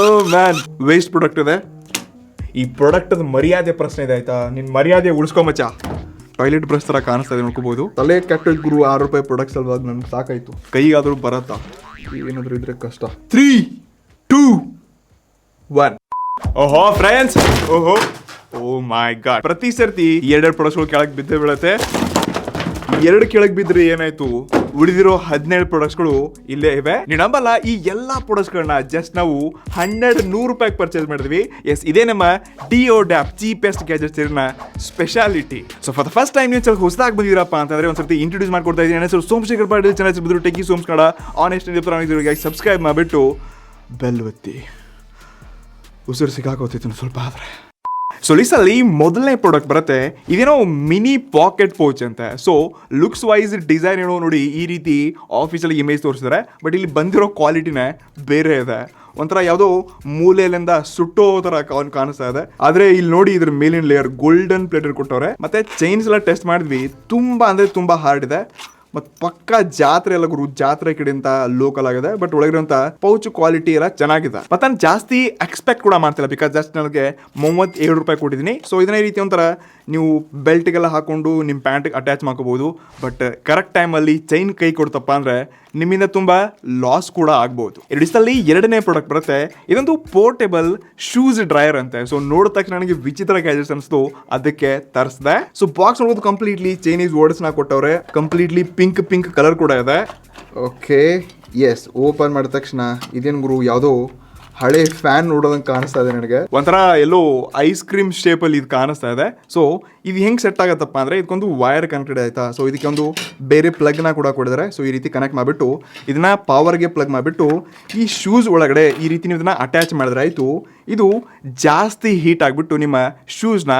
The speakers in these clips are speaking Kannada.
ಓ ಮ್ಯಾನ್ ವೇಸ್ಟ್ ಪ್ರಾಡಕ್ಟ್ ಇದೆ. ಈ ಪ್ರಾಡಕ್ಟ್ ಮರ್ಯಾದೆ ಪ್ರಶ್ನೆ ಇದೆ ಆಯ್ತಾ? ನಿನ್ ಮರ್ಯಾದೆ ಉಳಿಸ್ಕೊಂಬಚ್ಚ ಟಾಯ್ಲೆಟ್ ಬ್ರಷ್ ತರ ಕಾಣಿಸ್ತಾ ಇದೆ ನೋಡ್ಕೋಬೋದು. ತಲೆ ಕೆಟ್ಟ ಗುರು ಆರು ರೂಪಾಯಿ ಪ್ರಾಡಕ್ಟ್ ಸಲುವಾಗಿ ನನ್ಗೆ ಸಾಕಾಯ್ತು. ಕೈಗಾದರೂ ಬರತ್ತಾ? ಏನಾದರೂ ಇದ್ರೆ ಕಷ್ಟ. ತ್ರೀ ಟೂ ಒನ್ ಓಹೋ ಫ್ರೆಂಡ್ಸ್ ಓಹೋ. ಓ ಮೈ ಗಾಡ್ ಪ್ರತಿ ಸರ್ತಿ ಎರಡೆರಡು ಪ್ರಾಡಕ್ಟ್ಸ್ಗಳು ಕೆಳಗೆ ಬಿದ್ದೇ ಬೀಳತ್ತೆ. ಎರಡು ಕೆಳಗೆ ಬಿದ್ದರೆ ಏನಾಯ್ತು? ಉಳಿದಿರೋ ಹದಿನೇಳು ಪ್ರಾಡಕ್ಟ್ಸ್ಗಳು ಇಲ್ಲೇ ಇವೆ. ನೀವು ನಂಬಲ್ಲ, ಈ ಎಲ್ಲಾ ಪ್ರಾಡಕ್ಟ್ಸ್ಗಳನ್ನ ಜಸ್ಟ್ ನಾವು ಹನ್ನೆರಡು ನೂರು ರೂಪಾಯಿಗೆ ಪರ್ಚೇಸ್ ಮಾಡಿದ್ವಿ. ಎಸ್ ಇದೇ ನಮ್ಮ DO dab cheapest gadgets speciality so for the first time ನೀವು ಸ್ವಲ್ಪ ಹೊಸದಾಗಿ ಬಂದಿರಪ್ಪ ಅಂತಂದ್ರೆ ಒಂದ್ಸತಿ ಇಂಟ್ರೊಡ್ಯೂಸ್ ಮಾಡ್ಕೊಡ್ತಾ ಇದ್ದೀನಿ. ಹೆಸರು ಸೋಮಶೇಖರ್ ಪಾಟೀಲ್ ಚೆನ್ನಾಗಿ ಸಿಬ್ಬಿದ್ರು techie Soms Kannada honest subscribe ಮಾಡಿಬಿಟ್ಟು ಬೆಲ್ ಒತ್ತಿ. ಉಸಿರು ಸಿಕ್ಕಾಕೋತಿತ್ತು ಸ್ವಲ್ಪ ಆದ್ರೆ. ಸೊ ಲಿಸ್ಟಲ್ಲಿ ಮೊದಲನೇ ಪ್ರಾಡಕ್ಟ್ ಬರುತ್ತೆ. ಇದೇನೋ ಮಿನಿ ಪಾಕೆಟ್ ಪೌಚ್ ಅಂತ. ಸೊ ಲುಕ್ಸ್ ವೈಸ್ ಡಿಸೈನ್ ಏನೋ ನೋಡಿ ಈ ರೀತಿ ಆಫೀಸಲ್ಲಿ ಇಮೇಜ್ ತೋರಿಸಿದ್ರೆ. ಬಟ್ ಇಲ್ಲಿ ಬಂದಿರೋ ಕ್ವಾಲಿಟಿನೇ ಬೇರೆ ಇದೆ. ಒಂಥರ ಯಾವುದೋ ಮೂಲೆಯಲ್ಲಿಂದ ಸುಟ್ಟೋ ಥರ ಕಾಣಿಸ್ತಾ ಇದೆ. ಆದರೆ ಇಲ್ಲಿ ನೋಡಿ ಇದ್ರ ಮೇಲಿನ ಲೇಯರ್ ಗೋಲ್ಡನ್ ಪ್ಲೇಟರ್ ಕೊಟ್ಟವ್ರೆ. ಮತ್ತೆ ಚೈನ್ಸ್ ಎಲ್ಲ ಟೆಸ್ಟ್ ಮಾಡಿದ್ವಿ. ತುಂಬ ಅಂದರೆ ತುಂಬ ಹಾರ್ಡ್ ಇದೆ. ಮತ್ತು ಪಕ್ಕ ಜಾತ್ರೆ ಎಲ್ಲ ಗುರು, ಜಾತ್ರೆ ಕಡೆಯಿಂದ ಲೋಕಲ್ ಆಗಿದೆ ಬಟ್ ಒಳಗಿರುವಂತ ಪೌಚ್ ಕ್ವಾಲಿಟಿ ಎಲ್ಲ ಚೆನ್ನಾಗಿದೆ. ಮತ್ತೆ ನಾನು ಜಾಸ್ತಿ ಎಕ್ಸ್ಪೆಕ್ಟ್ ಕೂಡ ಮಾಡ್ತಿಲ್ಲ ಬಿಕಾಸ್ ಜಸ್ಟ್ ನನಗೆ ಮೂವತ್ತೇಳು ರೂಪಾಯಿ ಕೊಟ್ಟಿದ್ದೀನಿ. ಸೊ ಇದನ್ನೇ ರೀತಿ ಒಂಥರ ನೀವು ಬೆಲ್ಟ್ಗೆಲ್ಲ ಹಾಕೊಂಡು ನಿಮ್ಮ ಪ್ಯಾಂಟ್ಗೆ ಅಟ್ಯಾಚ್ ಮಾಡ್ಕೋಬೋದು. ಬಟ್ ಕರೆಕ್ಟ್ ಟೈಮಲ್ಲಿ ಚೈನ್ ಕೈ ಕೊಡ್ತಪ್ಪ ಅಂದರೆ ನಿಮ್ಮಿಂದ ತುಂಬ ಲಾಸ್ ಕೂಡ ಆಗ್ಬೋದು. ಎರಡಿಸಲ್ಲಿ ಎರಡನೇ ಪ್ರಾಡಕ್ಟ್ ಬರುತ್ತೆ. ಇದೊಂದು ಪೋರ್ಟೇಬಲ್ ಶೂಸ್ ಡ್ರೈಯರ್ ಅಂತೆ. ಸೊ ನೋಡಿದ ತಕ್ಷಣ ನನಗೆ ವಿಚಿತ್ರ ಗ್ಯಾಜೆಟ್ಸ್ ಅನಿಸ್ತು. ಅದಕ್ಕೆ ತರಿಸಿದೆ. ಸೊ ಬಾಕ್ಸ್ ನೋಡೋದು ಕಂಪ್ಲೀಟ್ಲಿ ಚೈನೀಸ್ ವರ್ಡ್ಸ್ನ ಕೊಟ್ಟವ್ರೆ. ಕಂಪ್ಲೀಟ್ಲಿ ಪಿಂಕ್ ಪಿಂಕ್ ಕಲರ್ ಕೂಡ ಇದೆ. ಓಕೆ ಎಸ್ ಓಪನ್ ಮಾಡಿದ ತಕ್ಷಣ ಇದೇನು ಗುರು, ಯಾವುದೋ ಹಳೆ ಫ್ಯಾನ್ ನೋಡೋದಂಗೆ ಕಾಣಿಸ್ತಾ ಇದೆ ನನಗೆ? ಒಂಥರ ಎಲ್ಲೋ ಐಸ್ ಕ್ರೀಮ್ ಶೇಪಲ್ಲಿ ಇದು ಕಾಣಿಸ್ತಾ ಇದೆ. ಸೊ ಇದು ಹೆಂಗೆ ಸೆಟ್ ಆಗತ್ತಪ್ಪ ಅಂದರೆ ಇದಕ್ಕೊಂದು ವೈರ್ ಕನೆಕ್ಟೆಡ್ ಆಯಿತಾ? ಸೊ ಇದಕ್ಕೆ ಒಂದು ಬೇರೆ ಪ್ಲಗ್ನ ಕೂಡ ಕೊಡಿದ್ದಾರೆ ಸೊ ಈ ರೀತಿ ಕನೆಕ್ಟ್ ಮಾಡಿಬಿಟ್ಟು ಇದನ್ನ ಪವರ್ಗೆ ಪ್ಲಗ್ ಮಾಡಿಬಿಟ್ಟು ಈ ಶೂಸ್ ಒಳಗಡೆ ಈ ರೀತಿ ನೀವು ಇದನ್ನ ಅಟ್ಯಾಚ್ ಮಾಡಿದ್ರೆ ಆಯಿತು, ಇದು ಜಾಸ್ತಿ ಹೀಟ್ ಆಗಿಬಿಟ್ಟು ನಿಮ್ಮ ಶೂಸ್ನ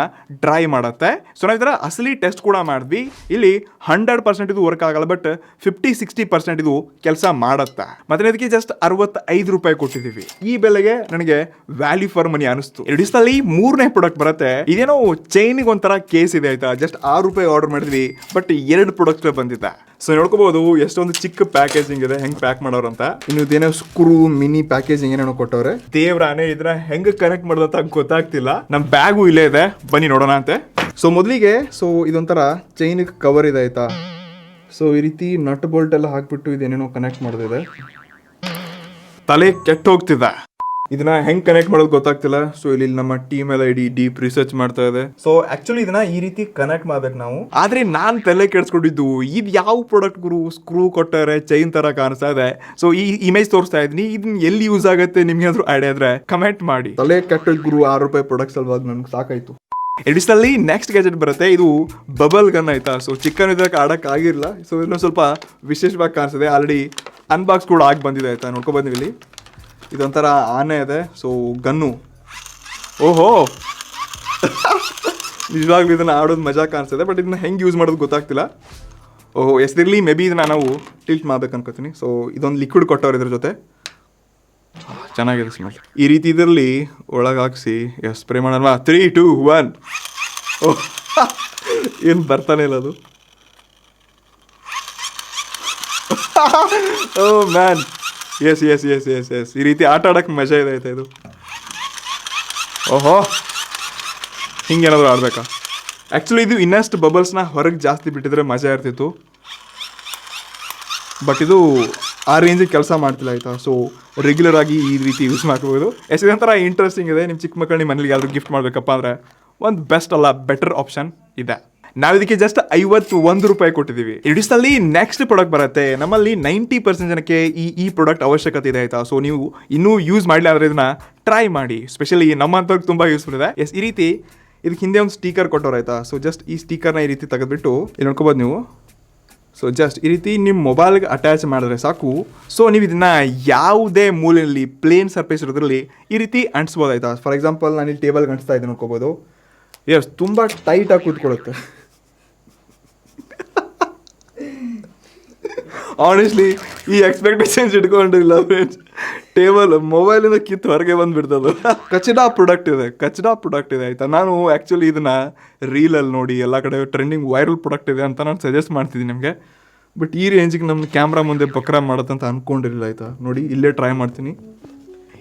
ಡ್ರೈ ಮಾಡುತ್ತೆ. ಸೊ ನಾವು ಇದರ ಅಸಲಿ ಟೆಸ್ಟ್ ಕೂಡ ಮಾಡಿದ್ವಿ. ಇಲ್ಲಿ ಹಂಡ್ರೆಡ್ ಪರ್ಸೆಂಟ್ ಇದು ವರ್ಕ್ ಆಗಲ್ಲ ಬಟ್ ಫಿಫ್ಟಿ ಸಿಕ್ಸ್ಟಿ ಪರ್ಸೆಂಟ್ ಇದು ಕೆಲಸ ಮಾಡುತ್ತೆ. ಮತ್ತೆ ಇದಕ್ಕೆ ಜಸ್ಟ್ ಅರವತ್ತೈದು ರೂಪಾಯಿ ಕೊಟ್ಟಿದ್ದೀವಿ. ಈ ಬೆಲೆಗೆ ನನಗೆ ವ್ಯಾಲ್ಯೂ ಫಾರ್ ಮನಿ ಅನಿಸ್ತು ಎರಡಿಸ್ತಲ್ಲಿ ಮೂರನೇ ಪ್ರಾಡಕ್ಟ್ ಬರುತ್ತೆ. ಇದೇನೋ ಚೈನಿಗೆ ಒಂಥರ ಕೇಸ್ ಇದೆ ಆಯ್ತಾ? ಜಸ್ಟ್ ಆರು ರೂಪಾಯಿ ಆರ್ಡರ್ ಮಾಡಿದ್ವಿ ಬಟ್ ಎರಡು ಪ್ರಾಡಕ್ಟ್ ಬಂದಿದೆ ಸೊ ನೋಡ್ಕೋಬಹುದು ಎಷ್ಟೊಂದು ಚಿಕ್ಕ ಪ್ಯಾಕೇಜಿಂಗ್ ಇದೆ, ಹೆಂಗ್ ಪ್ಯಾಕ್ ಮಾಡೋರು ಅಂತ ಇನ್ನು ಇದೇನೋ ಸ್ಕ್ರೂ ಮಿನಿ ಪ್ಯಾಕೇಜಿಂಗ್ ಏನೇನೋ ಕೊಟ್ಟವ್ರೆ. ದೇವ್ರಾನೆ ಇದನ್ನ ಹೆಂಗ್ ಕನೆಕ್ಟ್ ಮಾಡೋದಂತ ಗೊತ್ತಾಗ್ತಿಲ್ಲ. ನಮ್ ಬ್ಯಾಗು ಇಲ್ಲೇ ಇದೆ, ಬನ್ನಿ ನೋಡೋಣ ಅಂತೆ. ಸೊ ಮೊದಲಿಗೆ ಸೊ ಇದೊಂಥರ ಚೈನ್ ಕವರ್ ಇದೆ ಆಯ್ತಾ? ಸೊ ಈ ರೀತಿ ನಟ್ ಬೋಲ್ಟ್ ಎಲ್ಲ ಹಾಕ್ಬಿಟ್ಟು ಇದೇನೇನೋ ಕನೆಕ್ಟ್ ಮಾಡೋದಿದೆ. ತಲೆ ಕೆಟ್ಟ ಹೋಗ್ತಿದೆ ಇದನ್ನ ಹೆಂಗ್ ಕನೆಕ್ಟ್ ಮಾಡೋದು ಗೊತ್ತಾಗ್ತಿಲ್ಲ. ಸೊ ಇಲ್ಲಿ ನಮ್ಮ ಟೀಮ್ ಎಲ್ಲ ಇಡೀ ಡೀಪ್ ರಿಸರ್ಚ್ ಮಾಡ್ತಾ ಇದೆ. ಸೊ ಆಕ್ಚುಲಿ ಇದನ್ನ ಈ ರೀತಿ ಕನೆಕ್ಟ್ ಮಾಡ್ಬೇಕು ನಾವು. ಆದ್ರೆ ನಾನ್ ತಲೆ ಕೆಡ್ಸ್ಕೊಂಡಿದ್ದು, ಇದು ಯಾವ ಪ್ರಾಡಕ್ಟ್ ಗುರು ಸ್ಕ್ರೂ ಕೊಟ್ಟಾರೆ ಚೈನ್ ತರ ಕಾಣಿಸ್ತಾ ಇದೆ. ಸೊ ಈ ಇಮೇಜ್ ತೋರಿಸ್ತಾ ಇದೀನಿ ಇದನ್ನ ಎಲ್ಲಿ ಯೂಸ್ ಆಗುತ್ತೆ ನಿಮ್ಗೆ ಆದ್ರೂ ಐಡಿಯಾ ಇದ್ರೆ ಕಮೆಂಟ್ ಮಾಡಿ. ತಲೆ ಕೆಟ್ಟ ಗುರು ಆರು ರೂಪಾಯಿ ಪ್ರಾಡಕ್ಟ್ ಸಲುವಾಗಿ ನನ್ಗೆ ಸಾಕಾಯ್ತು. ಎಡಿಸ್ನಲ್ಲಿ ನೆಕ್ಸ್ಟ್ ಗ್ಯಾಜೆಟ್ ಬರುತ್ತೆ. ಇದು ಬಬಲ್ ಗನ್ ಆಯ್ತಾ? ಸೊ ಚಿಕ್ಕನ್ ಇದಕ್ಕೆ ಆಡಕ್ ಆಗಿರಲ್ಲ. ಸೊ ಇನ್ನೊಂದು ಸ್ವಲ್ಪ ವಿಶೇಷವಾಗಿ ಕಾಣಿಸ್ತದೆ. ಆಲ್ರೆಡಿ ಅನ್ಬಾಕ್ಸ್ ಕೂಡ ಆಗಿ ಬಂದಿದೆ ಆಯ್ತಾ? ನೋಡ್ಕೊ ಬಂದಿವಿ ಇಲ್ಲಿ. ಇದೊಂಥರ ಆನೆ ಇದೆ. So gun. ಓಹೋ! ನಿಜವಾಗ್ಲೂ ಇದನ್ನು ಆಡೋದು ಮಜಾ ಕಾಣಿಸ್ತಿದೆ ಬಟ್ ಇದನ್ನ ಹೆಂಗೆ ಯೂಸ್ ಮಾಡೋದು ಗೊತ್ತಾಗ್ತಿಲ್ಲ. ಓಹೋ ಎಸ್ದಿರ್ಲಿ ಮೇ ಬಿ ಇದನ್ನ ನಾವು ಟಿಲ್ಟ್ ಮಾಡ್ಬೇಕು ಅನ್ಕೋತೀನಿ. ಸೊ ಇದೊಂದು ಲಿಕ್ವಿಡ್ ಕೊಟ್ಟವ್ರು ಇದ್ರ ಜೊತೆ. ಚೆನ್ನಾಗಿದೆ ಸ್ಮೆಲ್ ಈ ರೀತಿ ಇದರಲ್ಲಿ ಒಳಗೆ ಹಾಕ್ಸಿ ಸ್ಪ್ರೇ ಮಾಡೋಣ ತ್ರೀ ಟೂ ಒನ್ ಓಹ್, ಏನು ಬರ್ತಾನೆ ಇಲ್ಲ ಅದು. ಓ man yes yes yes yes yes ಈ ರೀತಿ ಆಟ ಆಡೋಕ್ಕೆ ಮಜಾ ಇದೆ ಆಯ್ತಾ ಇದು. ಓಹೋ. ಹಿಂಗೇನಾದ್ರು ಆಡಬೇಕಾ? ಆ್ಯಕ್ಚುಲಿ ಇದು ಇನ್ನಷ್ಟು ಬಬಲ್ಸ್ನ ಹೊರಗೆ ಜಾಸ್ತಿ ಬಿಟ್ಟಿದ್ರೆ ಮಜಾ ಇರ್ತಿತ್ತು. ಬಟ್ ಇದು ಆ ರೇಂಜಿಗೆ ಕೆಲಸ ಮಾಡ್ತಿಲ್ಲ ಆಯ್ತಾ? ಸೊ ರೆಗ್ಯುಲರ್ ಆಗಿ ಈ ರೀತಿ ಯೂಸ್ ಮಾಡ್ಕೋಬೋದು. ಎಸ್ ಇದೊಂಥರ ಇಂಟ್ರೆಸ್ಟಿಂಗ್ ಇದೆ. ನಿಮ್ಮ ಚಿಕ್ಕ ಮಕ್ಕಳು ನಿಮ್ಮ ಮನೇಲಿ ಯಾರು ಗಿಫ್ಟ್ ಮಾಡಬೇಕಪ್ಪ ಅಂದರೆ, ಒಂದು ಬೆಸ್ಟ್ ಅಲ್ಲ ಬೆಟರ್ ಆಪ್ಷನ್ ಇದೆ. ನಾವು ಇದಕ್ಕೆ ಜಸ್ಟ್ ಐವತ್ತು ಒಂದು ರೂಪಾಯಿ ಕೊಟ್ಟಿದ್ದೀವಿ. ಇಡಿಸ್ನಲ್ಲಿ ನೆಕ್ಸ್ಟ್ ಪ್ರಾಡಕ್ಟ್ ಬರುತ್ತೆ. ನಮ್ಮಲ್ಲಿ ನೈಂಟಿ ಪರ್ಸೆಂಟ್ ಜನಕ್ಕೆ ಈ ಈ ಪ್ರಾಡಕ್ಟ್ ಅವಶ್ಯಕತೆ ಇದೆ ಆಯ್ತಾ. ಸೊ ನೀವು ಇನ್ನೂ ಯೂಸ್ ಮಾಡಲಿಲ್ಲ ಆದರೆ ಇದನ್ನ ಟ್ರೈ ಮಾಡಿ. ಸ್ಪೆಷಲಿ ನಮ್ಮಂಥವ್ರಿಗೆ ತುಂಬ ಯೂಸ್ಫುಲ್ ಇದೆ. ಎಸ್ ಈ ರೀತಿ ಇದಕ್ಕೆ ಹಿಂದೆ ಒಂದು ಸ್ಟೀಕರ್ ಕೊಟ್ಟವ್ರು ಆಯ್ತಾ. ಸೊ ಜಸ್ಟ್ ಈ ಸ್ಟೀಕರ್ನ ಈ ರೀತಿ ತೆಗೆದ್ಬಿಟ್ಟು ಇಲ್ಲಿ ನೋಡ್ಕೋಬೋದು ನೀವು. ಸೊ ಜಸ್ಟ್ ಈ ರೀತಿ ನಿಮ್ಮ ಮೊಬೈಲ್ಗೆ ಅಟ್ಯಾಚ್ ಮಾಡಿದ್ರೆ ಸಾಕು. ಸೊ ನೀವು ಇದನ್ನ ಯಾವುದೇ ಮೂಲೆಯಲ್ಲಿ ಪ್ಲೇನ್ ಸರ್ಫೇಸ್ ಇರೋದ್ರಲ್ಲಿ ಈ ರೀತಿ ಅಂಟಿಸ್ಬೋದಾಯ್ತಾ ಫಾರ್ ಎಕ್ಸಾಂಪಲ್ ನಾನು ಇಲ್ಲಿ ಟೇಬಲ್ಗೆ ಅಂಟಿಸ್ತಾ ಇದ್ದೀನಿ ನೋಡ್ಕೋಬೋದು. ಎಸ್ ತುಂಬ ಟೈಟಾಗಿ ಕೂತ್ಕೊಳ್ಳುತ್ತೆ. ಆನೆಸ್ಟ್ಲಿ ಈ ಎಕ್ಸ್ಪೆಕ್ಟೇಷನ್ಸ್ ಇಟ್ಕೊಂಡಿಲ್ಲ ಫ್ರೆಂಡ್ಸ್ ಟೇಬಲ್ ಮೊಬೈಲಿಂದ ಕಿತ್ತು ಹೊರಗೆ ಬಂದ್ಬಿಡ್ತದೆ. ಕಚಡಾ ಪ್ರಾಡಕ್ಟ್ ಇದೆ ಕಚಡಾ ಪ್ರಾಡಕ್ಟ್ ಇದೆ ಆಯಿತಾ? ನಾನು ಆ್ಯಕ್ಚುಲಿ ಇದನ್ನು ರೀಲಲ್ಲಿ ನೋಡಿ, ಎಲ್ಲ ಕಡೆ ಟ್ರೆಂಡಿಂಗ್ ವೈರಲ್ ಪ್ರಾಡಕ್ಟ್ ಇದೆ ಅಂತ ನಾನು ಸಜೆಸ್ಟ್ ಮಾಡ್ತಿದ್ದೀನಿ ನಿಮಗೆ. ಬಟ್ ಈ ರೇಂಜಿಗೆ ನಮ್ಮ ಕ್ಯಾಮ್ರಾ ಮುಂದೆ ಬಕ್ರ ಮಾಡುತ್ತಂತ ಅಂದ್ಕೊಂಡಿರಲಿಲ್ಲ ಆಯಿತಾ? ನೋಡಿ, ಇಲ್ಲೇ ಟ್ರೈ ಮಾಡ್ತೀನಿ.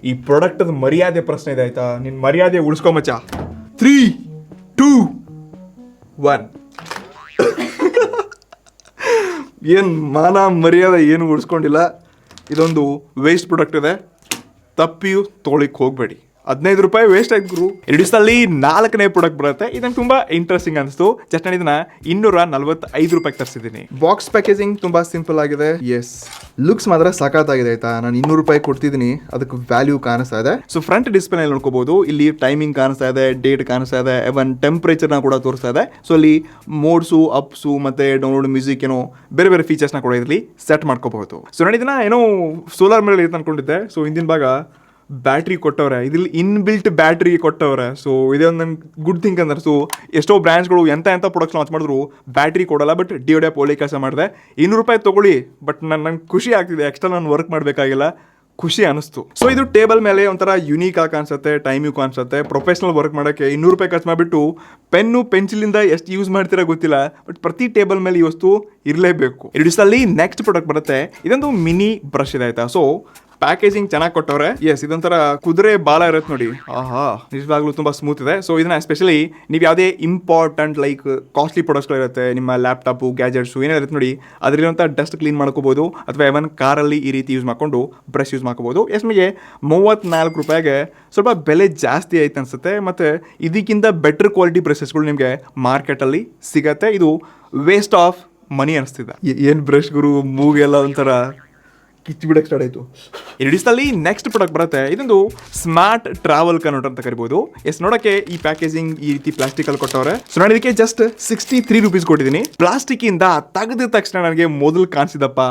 ಈ ಪ್ರಾಡಕ್ಟದ ಮರ್ಯಾದೆ ಪ್ರಶ್ನೆ ಇದೆ ಆಯಿತಾ? ನಿನ್ನ ಮರ್ಯಾದೆ ಉಳಿಸ್ಕೊಂಬಚ್ಚ ತ್ರೀ ಟೂ ಒನ್ ಏನು ಮಾನ ಮರ್ಯಾದೆ ಏನು ಉಳಿಸ್ಕೊಂಡಿಲ್ಲ ಇದೊಂದು ವೇಸ್ಟ್ ಪ್ರಾಡಕ್ಟ್ ಇದೆ. ತಪ್ಪಿಯು ತೊಗೊಳಿಕ್ ಹೋಗಬೇಡಿ. ಹದಿನೈದು ರೂಪಾಯಿ ವೇಸ್ಟ್ ಆಯ್ತು ಗುರು. ದಿವಸದಲ್ಲಿ ನಾಲ್ಕನೇ ಪ್ರಾಡಕ್ಟ್ ಬರುತ್ತೆ. ಇದಂಗೆ ತುಂಬಾ ಇಂಟ್ರೆಸ್ಟಿಂಗ್ ಅನಿಸ್ತು. ಜಸ್ಟ್ ನಾನು ಇದನ್ನ ಇನ್ನೂರ ನಲ್ವತ್ತೈದು ರೂಪಾಯಿ ತರಿಸಿದ್ದೀನಿ. ಬಾಕ್ಸ್ ಪ್ಯಾಕೇಜಿಂಗ್ ತುಂಬಾ ಸಿಂಪಲ್ ಆಗಿದೆ. ಎಸ್ ಲುಕ್ಸ್ ಮಾತ್ರ ಸಖತ್ತಾಗಿದೆ ಆಯ್ತಾ? ನಾನು ಇನ್ನೂರು ರೂಪಾಯಿ ಕೊಡ್ತಿದ್ದೀನಿ. ಅದಕ್ಕೆ ವ್ಯಾಲ್ಯೂ ಕಾಣಿಸ್ತಾ ಇದೆ. ಸೊ ಫ್ರಂಟ್ ಡಿಸ್ಪ್ಲೇ ನೋಡ್ಕೋಬಹುದು ಇಲ್ಲಿ ಟೈಮಿಂಗ್ ಕಾಣಿಸ್ತಾ ಇದೆ ಡೇಟ್ ಕಾಣಿಸ್ತಾ ಇದೆ ಎವನ್ನ ಕೂಡ ತೋರಿಸ್ತಾ ಇದೆ. ಸೊ ಅಲ್ಲಿ ಮೋಡ್ಸು ಅಪ್ಸು ಮತ್ತೆ ಡೌನ್ಲೋಡ್ ಮ್ಯೂಸಿಕ್ ಏನೋ ಬೇರೆ ಬೇರೆ ಫೀಚರ್ಸ್ನ ಕೂಡ ಇದರಲ್ಲಿ ಸೆಟ್ ಮಾಡ್ಕೋಬಹುದು. ಸೊ ನಾನು ಇದನ್ನ ಏನೋ ಸೋಲಾರ್ ಮೇಲೆ ಅನ್ಕೊಂಡಿದ್ದೆ. ಸೊ ಹಿಂದಿನ ಭಾಗ ಬ್ಯಾಟ್ರಿ ಕೊಟ್ಟವ್ರೆ. ಇದ್ರಲ್ಲಿ ಇನ್ಬಿಲ್ಟ್ ಬ್ಯಾಟ್ರಿ ಕೊಟ್ಟವ್ರೆ. ಸೊ ಇದೇ ಒಂದು ನಂಗೆ ಗುಡ್ ಥಿಂಕ್ ಅಂದ್ರೆ ಸೊ ಎಷ್ಟೋ ಬ್ರ್ಯಾಂಚ್ಗಳು ಎಂತ ಎಂತ ಪ್ರಾಡಕ್ಟ್ಸ್ ಲಾಂಚ್ ಮಾಡಿದ್ರು ಬ್ಯಾಟ್ರಿ ಕೊಡಲ್ಲ ಬಟ್ ಡಿ ಒಡೆ ಒಳ್ಳೆ ಕೆಲಸ ಮಾಡಿದೆ. ಇನ್ನೂರು ರೂಪಾಯಿ ತೊಗೊಳ್ಳಿ ಬಟ್ ನನ್ನ ನಂಗೆ ಖುಷಿ ಆಗ್ತಿದೆ. ಎಕ್ಸ್ಟ್ರಾ ನಾನು ವರ್ಕ್ ಮಾಡಬೇಕಾಗಿಲ್ಲ. ಖುಷಿ ಅನಿಸ್ತು. ಸೊ ಇದು ಟೇಬಲ್ ಮೇಲೆ ಒಂಥರ ಯುನೀಕ್ ಆಗಿ ಕಾಣಿಸುತ್ತೆ ಟೈಮಿಗೆ ಕಾಣಿಸುತ್ತೆ. ಪ್ರೊಫೆಷನಲ್ ವರ್ಕ್ ಮಾಡೋಕ್ಕೆ ಇನ್ನೂರು ರೂಪಾಯಿ ಖರ್ಚು ಮಾಡಿಬಿಟ್ಟು ಪೆನ್ನು ಪೆನ್ಸಿಲಿಂದ ಎಷ್ಟು ಯೂಸ್ ಮಾಡ್ತೀರಾ ಗೊತ್ತಿಲ್ಲ ಬಟ್ ಪ್ರತಿ ಟೇಬಲ್ ಮೇಲೆ ಈ ವಸ್ತು ಇರಲೇಬೇಕು. ಅಲ್ಲಿ ನೆಕ್ಸ್ಟ್ ಪ್ರಾಡಕ್ಟ್ ಬರುತ್ತೆ. ಇದೊಂದು ಮಿನಿ ಬ್ರಷ್ ಇದೆ, ಆಯಿತಾ? ಸೊ ಪ್ಯಾಕೇಜಿಂಗ್ ಚೆನ್ನಾಗಿ ಕೊಟ್ಟವ್ರೆ. ಎಸ್ ಇದೊಂಥರ ಕುದುರೆ ಬಾಲ ಇರುತ್ತೆ ನೋಡಿ. ಆಹಾ, ನಿಜವಾಗ್ಲೂ ತುಂಬಾ ಸ್ಮೂತ್ ಇದೆ. ಸೊ ಇದನ್ನ ಎಸ್ಪೆಷಲಿ ನೀವು ಯಾವುದೇ ಇಂಪಾರ್ಟೆಂಟ್ ಲೈಕ್ ಕಾಸ್ಟ್ಲಿ ಪ್ರಾಡಕ್ಟ್ಸ್ಗಳಿರುತ್ತೆ ಇರುತ್ತೆ, ನಿಮ್ಮ ಲ್ಯಾಪ್ಟಾಪು ಗ್ಯಾಜೆಟ್ಸು ಏನಿರುತ್ತೆ ನೋಡಿ, ಅದರಲ್ಲಿರುವಂಥ ಡಸ್ಟ್ ಕ್ಲೀನ್ ಮಾಡ್ಕೋಬಹುದು ಅಥವಾ ಎವನ್ ಕಾರಲ್ಲಿ ಈ ರೀತಿ ಯೂಸ್ ಮಾಡ್ಕೊಂಡು ಬ್ರಷ್ ಯೂಸ್ ಮಾಡ್ಕೋಬಹುದು ಎಸ್ ನಿಮಗೆ ಮೂವತ್ತ್ನಾಲ್ಕು ರೂಪಾಯಿಗೆ ಸ್ವಲ್ಪ ಬೆಲೆ ಜಾಸ್ತಿ ಆಯ್ತು ಅನ್ಸುತ್ತೆ. ಮತ್ತು ಇದಕ್ಕಿಂತ ಬೆಟರ್ ಕ್ವಾಲಿಟಿ ಬ್ರಷಸ್ಗಳು ನಿಮಗೆ ಮಾರ್ಕೆಟಲ್ಲಿ ಸಿಗತ್ತೆ. ಇದು ವೇಸ್ಟ್ ಆಫ್ ಮನಿ ಅನಿಸ್ತಿದೆ. ಏನು ಬ್ರಷ್ ಗುರು, ಮೂಗೆಲ್ಲ ಒಂಥರ ಕಿಚ್ಚು ಬಿಡಕ್ಕೆ ಸ್ಟಾರ್ಟ್ ಆಯಿತು ಅಲ್ಲಿ ನೆಕ್ಸ್ಟ್ ಪ್ರಾಡಕ್ಟ್ ಬರುತ್ತೆ. ಇದೊಂದು ಸ್ಮಾರ್ಟ್ ಟ್ರಾವೆಲ್ ಕನ್ವರ್ಟರ್ ಅಂತ ಕರಿಬೋದು. ಎಸ್ ನೋಡಕ್ಕೆ ಈ ಪ್ಯಾಕೇಜಿಂಗ್ ಈ ರೀತಿ ಪ್ಲಾಸ್ಟಿಕ್ ಅಲ್ಲಿ ಕೊಟ್ಟವ್ರೆ. ಸೊ ನಾನು ಇದಕ್ಕೆ ಜಸ್ಟ್ ಸಿಕ್ಸ್ಟಿ ತ್ರೀ ರುಪೀಸ್ ಕೊಟ್ಟಿದ್ದೀನಿ. ಪ್ಲಾಸ್ಟಿಕ್ ಇಂದ ತೆಗೆದ ತಕ್ಷಣ ನನಗೆ ಮೊದಲು ಕಾಣಿಸಿದಪ್ಪ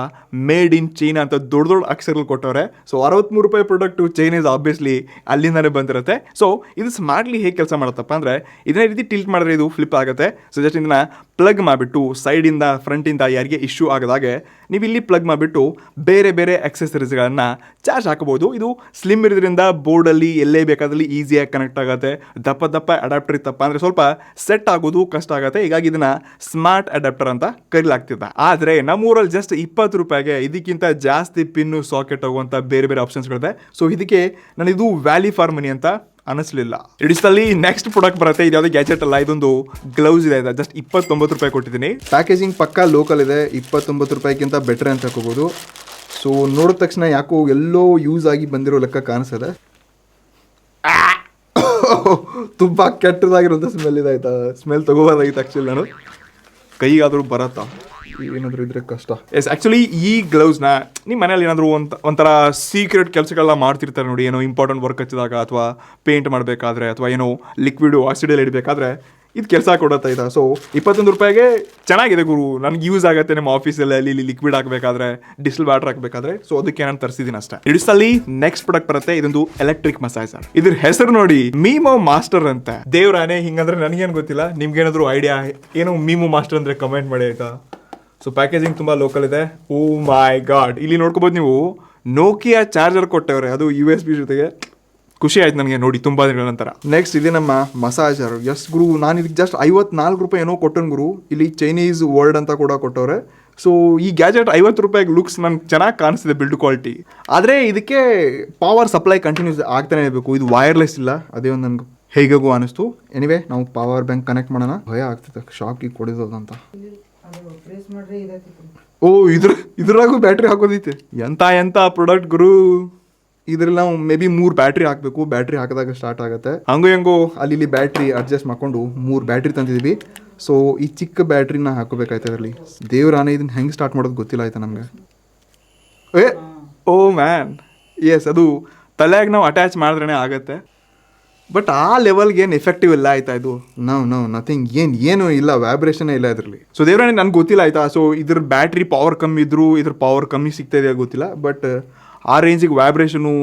ಮೇಡ್ ಇನ್ ಚೈನಾ ಅಂತ ದೊಡ್ಡ ದೊಡ್ಡ ಅಕ್ಷರಗಳು ಕೊಟ್ಟವ್ರೆ. ಸೊ ಅರವತ್ಮೂರು ರೂಪಾಯಿ ಪ್ರಾಡಕ್ಟ್ ಚೈನೀಸ್ ಆಬ್ವಿಯಸ್ಲಿ ಅಲ್ಲಿಂದಾನೆ ಬಂದಿರುತ್ತೆ. ಸೊ ಇದು ಸ್ಮಾರ್ಟ್ಲಿ ಹೇಗೆ ಕೆಲಸ ಮಾಡುತ್ತಪ್ಪ ಅಂದ್ರೆ, ಇದನ್ನ ರೀತಿ ಟಿಲ್ಟ್ ಮಾಡಿದ್ರೆ ಇದು ಫ್ಲಿಪ್ ಆಗುತ್ತೆ. ಸೊ ಜಸ್ಟ್ ಇದನ್ನ ಪ್ಲಗ್ ಮಾಡಿಬಿಟ್ಟು ಸೈಡಿಂದ ಫ್ರಂಟಿಂದ ಯಾರಿಗೆ ಇಶ್ಯೂ ಆಗದಾಗೆ ನೀವು ಇಲ್ಲಿ ಪ್ಲಗ್ ಮಾಡಿಬಿಟ್ಟು ಬೇರೆ ಬೇರೆ ಅಕ್ಸೆಸರೀಸ್ಗಳನ್ನು ಚಾರ್ಜ್ ಹಾಕಬಹುದು. ಇದು ಸ್ಲಿಮ್ ಇರೋದ್ರಿಂದ ಬೋರ್ಡಲ್ಲಿ, ಎಲ್ಲೇ ಬೇಕಾದಲ್ಲಿ ಈಸಿಯಾಗಿ ಕನೆಕ್ಟ್ ಆಗುತ್ತೆ. ದಪ್ಪ ದಪ್ಪ ಅಡಾಪ್ಟರ್ ಇತ್ತಪ್ಪ ಅಂದರೆ ಸ್ವಲ್ಪ ಸೆಟ್ ಆಗೋದು ಕಷ್ಟ ಆಗುತ್ತೆ. ಹೀಗಾಗಿ ಇದನ್ನ ಸ್ಮಾರ್ಟ್ ಅಡಾಪ್ಟರ್ ಅಂತ ಕರೀಲಾಗ್ತಿದೆ. ಆದರೆ ನಮ್ಮೂರಲ್ಲಿ ಜಸ್ಟ್ ಇಪ್ಪತ್ತು ರೂಪಾಯಿಗೆ ಇದಕ್ಕಿಂತ ಜಾಸ್ತಿ ಪಿನ್ನು ಸಾಕೆಟ್ ಆಗುವಂಥ ಬೇರೆ ಬೇರೆ ಆಪ್ಷನ್ಸ್ಗಳಿದೆ ಸೊ ಇದಕ್ಕೆ ನಾನು ಇದು ವ್ಯಾಲಿ ಫಾರ್ ಮನಿ ಅಂತ ಅನಿಸ್ಲಿಲ್ಲ. ಅಲ್ಲಿ ನೆಕ್ಸ್ಟ್ ಪ್ರಾಡಕ್ಟ್ ಬರುತ್ತೆ. ಇದು ಯಾವುದೇ ಗ್ಯಾಜೆಟ್ ಅಲ್ಲ, ಇದೊಂದು ಗ್ಲೌಸ್ ಇದೆ. ಜಸ್ಟ್ ಇಪ್ಪತ್ತೊಂಬತ್ತು ರೂಪಾಯಿ ಕೊಟ್ಟಿದ್ದೀನಿ. ಪ್ಯಾಕೇಜಿಂಗ್ ಪಕ್ಕ ಲೋಕಲ್ ಇದೆ. ಇಪ್ಪತ್ತೊಂಬತ್ತು ರೂಪಾಯಿಗಿಂತ ಬೆಟರ್ ಅಂತ ಹಾಕೋಬಹುದು ಸೊ ನೋಡಿದ ತಕ್ಷಣ ಯಾಕೋ ಎಲ್ಲೋ ಯೂಸ್ ಆಗಿ ಬಂದಿರೋ ಲೆಕ್ಕ ಕಾಣಿಸ್ತದೆ. ತುಂಬ ಕೆಟ್ಟದಾಗಿರೋಂಥ ಸ್ಮೆಲ್ ಇದಾಯ್ತಾ ಸ್ಮೆಲ್ ತಗೋಬಾರ್ದಾಗಿತ್ತು ಆ್ಯಕ್ಚುಲಿ ನಾನು. ಕೈಗಾದರೂ ಬರತ್ತಾ? ಏನಾದರೂ ಇದ್ರೆ ಕಷ್ಟ. ಎಸ್ ಆ್ಯಕ್ಚುಲಿ ಈ ಗ್ಲೌಸ್ನ ನಿಮ್ಮ ಮನೇಲಿ ಏನಾದರೂ ಒಂತ ಒಂಥರ ಸೀಕ್ರೆಟ್ ಕೆಲಸಗಳನ್ನ ಮಾಡ್ತಿರ್ತಾರೆ ನೋಡಿ. ಏನೋ ಇಂಪಾರ್ಟೆಂಟ್ ವರ್ಕ್ ಹಚ್ಚಿದಾಗ ಅಥವಾ ಪೇಂಟ್ ಮಾಡಬೇಕಾದ್ರೆ ಅಥವಾ ಏನೋ ಲಿಕ್ವಿಡು ಆಸಿಡಲ್ಲಿ ಇಡಬೇಕಾದ್ರೆ ಇದು ಕೆಲಸ ಕೊಡತ್ತಾ ಇದು ಸೊ ಇಪ್ಪತ್ತೊಂದು ರೂಪಾಯಿಗೆ ಚೆನ್ನಾಗಿದೆ ಗುರು. ನನಗೆ ಯೂಸ್ ಆಗುತ್ತೆ ನಮ್ಮ ಆಫೀಸಲ್ಲಿ ಅಲ್ಲಿ, ಇಲ್ಲಿ ಲಿಕ್ವಿಡ್ ಹಾಕಬೇಕಾದ್ರೆ ಡಿಸ್ಲ್ ವಾಟರ್ ಹಾಕಬೇಕಾದ್ರೆ. ಸೊ ಅದಕ್ಕೆ ನಾನು ತರಿಸಿದ್ದೀನಿ ಅಷ್ಟೇ. ಇಡಿಸಲ್ಲಿ ನೆಕ್ಸ್ಟ್ ಪ್ರಾಡಕ್ಟ್ ಬರುತ್ತೆ, ಇದೊಂದು ಎಲೆಕ್ಟ್ರಿಕ್ ಮಸಾಜರ್ ಇದ್ರ ಹೆಸರು ನೋಡಿ, ಮೀಮೋ ಮಾಸ್ಟರ್ ಅಂತ. ದೇವ್ರಾನೆ, ಹಿಂಗಂದ್ರೆ ನನಗೇನು ಗೊತ್ತಿಲ್ಲ. ನಿಮ್ಗೇನಾದ್ರು ಐಡಿಯಾ ಏನು ಮೀಮೋ ಮಾಸ್ಟರ್ ಅಂದ್ರೆ ಕಮೆಂಟ್ ಮಾಡಿ ಆಯ್ತಾ? ಸೊ ಪ್ಯಾಕೇಜಿಂಗ್ ತುಂಬ ಲೋಕಲ್ ಇದೆ. ಓ ಮೈ ಗಾಡ್ ಇಲ್ಲಿ ನೋಡ್ಕೋಬೋದು ನೀವು ನೋಕಿಯಾ ಚಾರ್ಜರ್ ಕೊಟ್ಟವ್ರೆ. ಅದು ಯು ಎಸ್ ಬಿ ಜೊತೆಗೆ. ಖುಷಿ ಆಯ್ತು ನನಗೆ ನೋಡಿ ತುಂಬ ದಿನಗಳ ನಂತರ ನೆಕ್ಸ್ಟ್ ಇದೆ ನಮ್ಮ ಮಸಾಜರ್ ಎಸ್ ಗುರು ನಾನು ಇದಕ್ಕೆ ಜಸ್ಟ್ ಐವತ್ನಾಲ್ಕು ರೂಪಾಯಿ ಏನೋ ಕೊಟ್ಟನು ಗುರು ಇಲ್ಲಿ ಚೈನೀಸ್ ವರ್ಲ್ಡ್ ಅಂತ ಕೂಡ ಕೊಟ್ಟವ್ರೆ ಸೊ ಈ ಗ್ಯಾಜೆಟ್ ಐವತ್ತು ರೂಪಾಯಿಗೆ ಲುಕ್ಸ್ ನಂಗೆ ಚೆನ್ನಾಗಿ ಕಾಣಿಸ್ತಿದೆ ಬಿಲ್ಡ್ ಕ್ವಾಲಿಟಿ ಆದರೆ ಇದಕ್ಕೆ ಪವರ್ ಸಪ್ಲೈ ಕಂಟಿನ್ಯೂಸ್ ಆಗ್ತಾನೆ ಇರಬೇಕು ಇದು ವೈರ್ಲೆಸ್ ಇಲ್ಲ ಅದೇ ಒಂದು ನನಗೆ ಹೇಗೂ ಅನಿಸ್ತು ಎನಿವೆ ನಾವು ಪವರ್ ಬ್ಯಾಂಕ್ ಕನೆಕ್ಟ್ ಮಾಡೋಣ ಭಯ ಆಗ್ತದೆ ಶಾಕಿಗೆ ಕೊಡಿದೋದಂತ ಓ ಇದ್ರ ಇದ್ರಾಗೂ ಬ್ಯಾಟ್ರಿ ಹಾಕೋದೈತೆ ಎಂಥ ಎಂಥ ಪ್ರಾಡಕ್ಟ್ ಗುರು ಇದ್ರಲ್ಲಿ ನಾವು ಮೇ ಬಿ ಮೂರು ಬ್ಯಾಟ್ರಿ ಹಾಕಬೇಕು. ಬ್ಯಾಟ್ರಿ ಹಾಕಿದಾಗ ಸ್ಟಾರ್ಟ್ ಆಗುತ್ತೆ. ಹಂಗೋ ಹೆಂಗೋ ಅಲ್ಲಿ ಇಲ್ಲಿ ಬ್ಯಾಟ್ರಿ ಅಡ್ಜಸ್ಟ್ ಮಾಡ್ಕೊಂಡು ಮೂರು ಬ್ಯಾಟ್ರಿ ತಂದಿದ್ದೀವಿ ಸೊ ಈ ಚಿಕ್ಕ ಬ್ಯಾಟ್ರಿನ ಹಾಕೋಬೇಕಾಯ್ತು ಅದರಲ್ಲಿ ದೇವ್ರಾನೆ ಇದನ್ನ ಹೆಂಗೆ ಸ್ಟಾರ್ಟ್ ಮಾಡೋದು ಗೊತ್ತಿಲ್ಲ ಆಯ್ತಾ ನಮಗೆ? ಏ, ಓ ಮ್ಯಾನ್. ಎಸ್ ಅದು ತಲೆಯಾಗ ನಾವು ಅಟ್ಯಾಚ್ ಮಾಡಿದ್ರೇ ಆಗುತ್ತೆ. ಬಟ್ ಆ ಲೆವೆಲ್ಗೆ ಏನು ಎಫೆಕ್ಟಿವ್ ಇಲ್ಲ ಆಯ್ತಾ ಇದು? ನಾವು ನಾವು ನಥಿಂಗ್ ಏನು ಏನು ಇಲ್ಲ ವ್ಯಾಬ್ರೇಷನ್ ಇಲ್ಲ ಇದರಲ್ಲಿ. ಸೊ ದೇವ್ರಾಣಿ ನನ್ಗೆ ಗೊತ್ತಿಲ್ಲ ಆಯ್ತಾ? ಸೊ ಇದ್ರ ಬ್ಯಾಟ್ರಿ ಪವರ್ ಕಮ್ಮಿ ಇದ್ರು, ಇದ್ರ ಪವರ್ ಕಮ್ಮಿ ಸಿಗ್ತಾ ಇದೆಯಾ ಗೊತ್ತಿಲ್ಲ. ಬಟ್ ಆ ರೇಂಜಿಗೆ ವ್ಯಾಬ್ರೇಷನು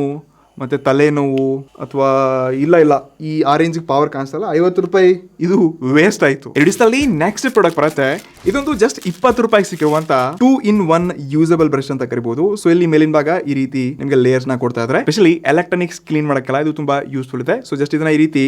ಮತ್ತು ತಲೆನೋವು ಅಥವಾ ಇಲ್ಲ ಇಲ್ಲ, ಈ ಆ ರೇಂಜಿಗೆ ಪವರ್ ಕಾಣಿಸ್ತಲ್ಲ, ಐವತ್ತು ರೂಪಾಯಿ ಇದು ವೇಸ್ಟ್ ಆಯಿತು. ಎಡಿಸ್ನಲ್ಲಿ ನೆಕ್ಸ್ಟ್ ಪ್ರಾಡಕ್ಟ್ ಬರುತ್ತೆ. ಇದೊಂದು ಜಸ್ಟ್ ಇಪ್ಪತ್ತು ರೂಪಾಯಿಗೆ ಸಿಕ್ಕುವಂತ two in one usable brush ಅಂತ ಕರಿಬಹುದು ಸೊ ಇಲ್ಲಿ ಮೇಲಿನ ಭಾಗ ಈ ರೀತಿ ನಿಮಗೆ ಲೇಯರ್ಸ್ನ ಕೊಡ್ತಾ ಇದ್ದಾರೆ ಸ್ಪೆಷಲಿ ಎಲೆಕ್ಟ್ರಾನಿಕ್ಸ್ ಕ್ಲೀನ್ ಮಾಡಕ್ಕೆಲ್ಲ ಇದು ತುಂಬಾ ಯೂಸ್ಫುಲ್ ಇದೆ. ಸೊ ಜಸ್ಟ್ ಇದನ್ನ ಈ ರೀತಿ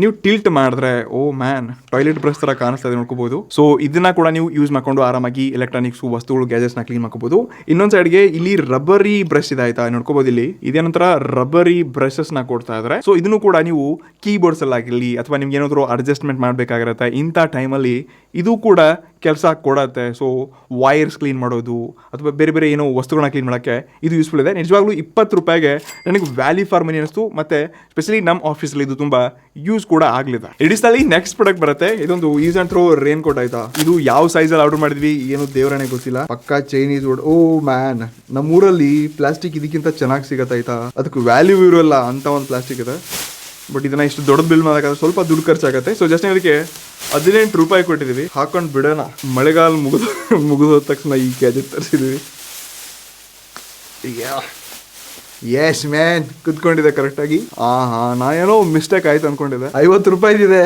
ನೀವು ಟಿಲ್ಟ್ ಮಾಡಿದ್ರೆ, ಓ ಮ್ಯಾನ್ ಟಾಯ್ಲೆಟ್ ಬ್ರಷ್ ತರ ಕಾಣಿಸ್ತಾ ಇದೆ ನೋಡ್ಕೋಬಹುದು ಸೊ ಇದನ್ನ ಕೂಡ ನೀವು ಯೂಸ್ ಮಾಡ್ಕೊಂಡು ಆರಾಮಾಗಿ ಎಲೆಕ್ಟ್ರಾನಿಕ್ಸ್ ವಸ್ತುಗಳು ಗ್ಯಾಜೆಟ್ಸ್ನ ಕ್ಲೀನ್ ಮಾಡ್ಕೋಬಹುದು ಇನ್ನೊಂದ್ ಸೈಡ್ಗೆ ಇಲ್ಲಿ ರಬ್ಬರಿ ಬ್ರಷ್ ಇದೆ ಆಯ್ತಾ ನೋಡ್ಕೋಬಹುದು ಇಲ್ಲಿ. ಇದೇನಂತರ ರಬ್ಬರಿ ಬ್ರಷಸ್ನ ಕೊಡ್ತಾ ಇದ್ರೆ. ಸೊ ಇದನ್ನು ಕೂಡ ನೀವು ಕೀಬೋರ್ಡ್ಸ್ ಅಲ್ಲಿ ಆಗಿರಲಿ ಅಥವಾ ನಿಮ್ಗೆ ಏನಾದ್ರು ಅಡ್ಜಸ್ಟ್ಮೆಂಟ್ ಮಾಡಬೇಕಾಗಿರುತ್ತೆ ಇಂಥ ಟೈಮಲ್ಲಿ ಇದು ಕೂಡ ಕೆಲಸ ಕೊಡತ್ತೆ. ಸೊ ವೈರ್ಸ್ ಕ್ಲೀನ್ ಮಾಡೋದು ಅಥವಾ ಬೇರೆ ಬೇರೆ ಏನೋ ವಸ್ತುಗಳನ್ನ ಕ್ಲೀನ್ ಮಾಡೋಕ್ಕೆ ಇದು ಯೂಸ್ಫುಲ್ ಇದೆ. ನಿಜವಾಗ್ಲೂ ಇಪ್ಪತ್ತು ರೂಪಾಯಿಗೆ ನನಗೆ ವ್ಯಾಲ್ಯೂ ಫಾರ್ ಮನಿ ಅನಿಸ್ತು ಮತ್ತೆ ಸ್ಪೆಷಲಿ ನಮ್ಮ ಆಫೀಸಲ್ಲಿ ಇದು ತುಂಬಾ ಯೂಸ್ ಕೂಡ ಆಗಲಿದೆ. ಇಡಿಸ್ನಲ್ಲಿ ನೆಕ್ಸ್ಟ್ ಪ್ರಾಡಕ್ಟ್ ಬರುತ್ತೆ. ಇದೊಂದು use and throw raincoat ಆಯ್ತಾ? ಇದು ಯಾವ ಸೈಜಲ್ಲಿ ಆರ್ಡರ್ ಮಾಡಿದ್ವಿ? ಏನು ದೇವರನೇ ಗೊತ್ತಿಲ್ಲ. ಪಕ್ಕಾ ಚೈನೀಸ್ ವುಡ್ ಓ ಮ್ಯಾನ್ ನಮ್ಮೂರಲ್ಲಿ ಪ್ಲಾಸ್ಟಿಕ್ ಇದಕ್ಕಿಂತ ಚೆನ್ನಾಗಿ ಸಿಗತ್ತಾಯ್ತಾ ಅದಕ್ಕೆ ವ್ಯಾಲ್ಯೂ ಇರೋಲ್ಲ ಅಂತ ಒಂದು ಪ್ಲಾಸ್ಟಿಕ್ ಇದೆ. ಬಟ್ ಇದನ್ನ ಇಷ್ಟು ದೊಡ್ಡ ಬಿಲ್ ಮಾಡೋಕ್ಕಾದ್ರೆ ಸ್ವಲ್ಪ ದುಡ್ಡು ಖರ್ಚಾಗುತ್ತೆ. ಸೊ ಜಸ್ಟ್ ಅದಕ್ಕೆ ಹದಿನೆಂಟು ರೂಪಾಯಿ ಕೊಟ್ಟಿದ್ದೀವಿ ಹಾಕೊಂಡು ಬಿಡೋಣ. ಮಳೆಗಾಲ ಮುಗಿದ ಮುಗಿದೋದ ತಕ್ಷಣ ಈ ಗ್ಯಾಜೆಟ್ ತರಿಸಿದ್ದೀವಿ ಎಸ್ ಮ್ಯಾನ್ ಕುತ್ಕೊಂಡಿದೆ ಕರೆಕ್ಟಾಗಿ ಆ ಹಾ ನಾ ಏನೋ ಮಿಸ್ಟೇಕ್ ಆಯ್ತು ಅನ್ಕೊಂಡಿದ್ದೆ. ಐವತ್ತು ರೂಪಾಯಿದಿದೆ